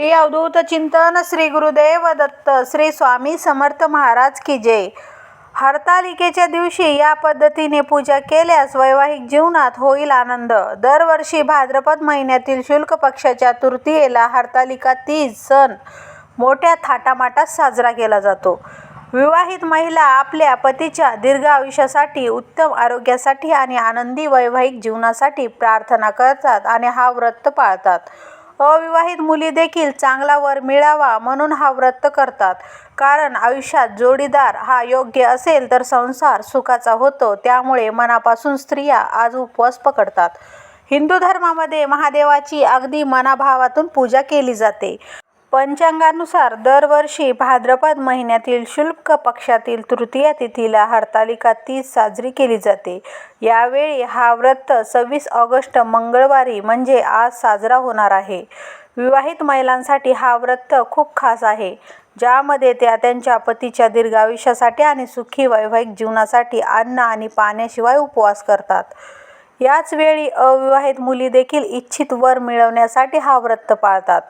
श्री अवधूत चिंतन श्री गुरुदेव दत्त श्री स्वामी समर्थ महाराज की जय. हरतालिकेच्या दिवशी या पद्धतीने पूजा केल्यास वैवाहिक जीवनात होईल आनंद. दरवर्षी भाद्रपद महिन्यातील शुल्क पक्षाच्या तृतीयेला हरतालिका तीज सण मोठ्या थाटामाटात साजरा केला जातो. विवाहित महिला आपल्या पतीच्या दीर्घ आयुष्यासाठी उत्तम आरोग्यासाठी आणि आनंदी वैवाहिक जीवनासाठी प्रार्थना करतात आणि हा व्रत पाळतात. अविवाहित मुली देखील चांगला वर मिळावा म्हणून हा व्रत करतात. कारण आयुष्यात जोडीदार हा योग्य असेल तर संसार सुखाचा होतो. त्यामुळे मनापासून स्त्रिया आज उपवास पकडतात. हिंदू धर्मामध्ये महादेवाची अगदी मनाभावातून पूजा केली जाते. पंचांगानुसार दरवर्षी भाद्रपद महिन्यातील शुल्क पक्षातील तृतीया तिथीला हरतालिका तीज साजरी केली जाते. यावेळी हा व्रत सव्वीस ऑगस्ट मंगळवारी म्हणजे आज साजरा होणार आहे. विवाहित महिलांसाठी हा व्रत खूप खास आहे ज्यामध्ये त्या त्यांच्या पतीच्या दीर्घायुष्यासाठी आणि सुखी वैवाहिक जीवनासाठी अन्न आणि पाण्याशिवाय उपवास करतात. याच वेळी अविवाहित मुली देखील इच्छित वर मिळवण्यासाठी हा व्रत पाळतात.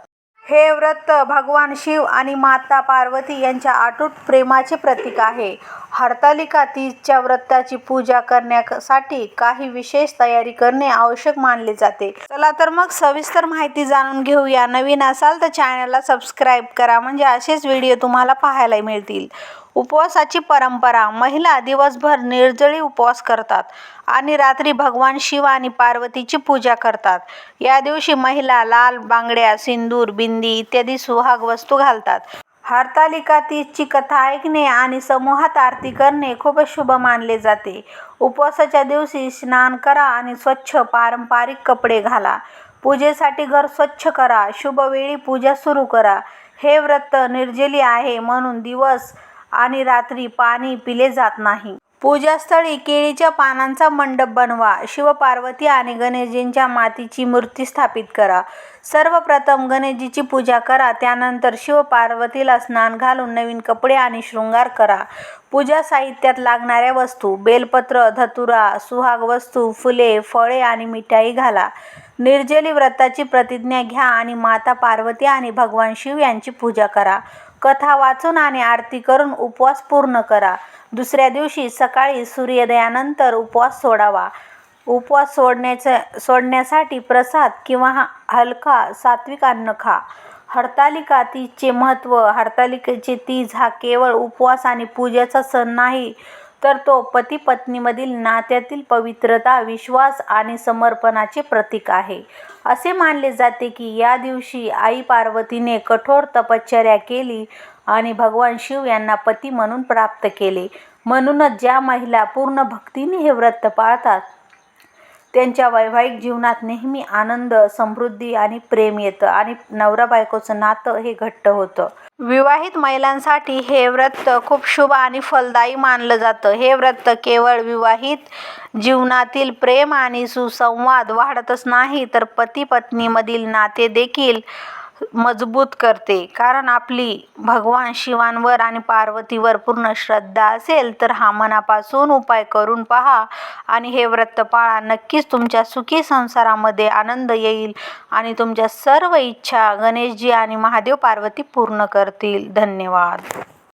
हे व्रत भगवान शिव आणि माता पार्वती यांच्या अटूट प्रेमाचे प्रतीक आहे. हरतालिका तीजच्या व्रताची पूजा करण्यासाठी काही विशेष तयारी करणे आवश्यक मानले जाते. चला तर मग सविस्तर माहिती जाणून घेऊया. नवीन असाल तर चॅनलला सबस्क्राईब करा. म्हणजे असेच व्हिडिओ तुम्हाला पाहायला मिळतील. उपवासाची परंपरा. महिला दिवसभर निर्जळी उपवास करतात आणि रात्री भगवान शिव आणि पार्वतीची पूजा करतात. या दिवशी महिला लाल बांगड्या सिंदूर बिंदी इत्यादी सुहाग वस्तू घालतात. हरतालिका तीजची कथा ऐकणे आणि समूहात आरती करणे खूपच शुभ मानले जाते. उपवासाच्या दिवशी स्नान करा आणि स्वच्छ पारंपरिक कपडे घाला. पूजेसाठी घर स्वच्छ करा. शुभ वेळी पूजा सुरू करा. हे व्रत निर्जली आहे म्हणून दिवस आणि रात्री पाणी पिले जात नाही. पूजास्थळी केळीच्या पानांचा मंडप बनवा शिवपार्वती आणि गणेशजींच्या मातीची मूर्ती स्थापित करा. सर्वप्रथम गणेशजीची पूजा करा त्यानंतर शिवपार्वतीला स्नान घालून नवीन कपडे आणि शृंगार करा. पूजा साहित्यात लागणाऱ्या वस्तू बेलपत्र धतुरा सुहाग वस्तू फुले फळे आणि मिठाई घाला. निर्जली व्रताची प्रतिज्ञा घ्या आणि माता पार्वती आणि भगवान शिव यांची पूजा करा. कथा वाचून आणि आरती करून उपवास पूर्ण करा. दुसऱ्या दिवशी सकाळी सूर्योदयानंतर उपवास सोडावा. उपवास सोडण्याचं सोडण्यासाठी प्रसाद किंवा हलका सात्विक अन्न खा. हरतालिका तीजचे महत्त्व हरतालिकेचे तीज हा केवळ उपवास आणि पूजेचा सण नाही तर तो पती पत्नीमधील नात्यातील पवित्रता विश्वास आणि समर्पणाचे प्रतीक आहे. असे मानले जाते की या दिवशी आई पार्वतीने कठोर तपश्चर्या केली आणि भगवान शिव यांना पती म्हणून प्राप्त केले. म्हणूनच ज्या महिला पूर्ण भक्तीने हे व्रत पाळतात त्यांच्या वैवाहिक जीवनात नेहमी आनंद समृद्धी आणि प्रेम येतं आणि नवरा बायकोचं नातं हे घट्ट होतं. विवाहित महिलांसाठी हे व्रत खूप शुभ आणि फलदायी मानलं जातं. हे व्रत केवळ विवाहित जीवनातील प्रेम आणि सुसंवाद वाढतच नाही तर पती पत्नीमधील नाते देखील मजबूत करते. कारण आपली भगवान शिवांवर आणि पार्वतीवर पूर्ण श्रद्धा असेल तर हा मनापासून उपाय करून पहा आणि हे व्रत पाळा नक्कीच तुमच्या सुखी संसारामध्ये आनंद येईल आणि तुमच्या सर्व इच्छा गणेशजी आणि महादेव पार्वती पूर्ण करतील. धन्यवाद.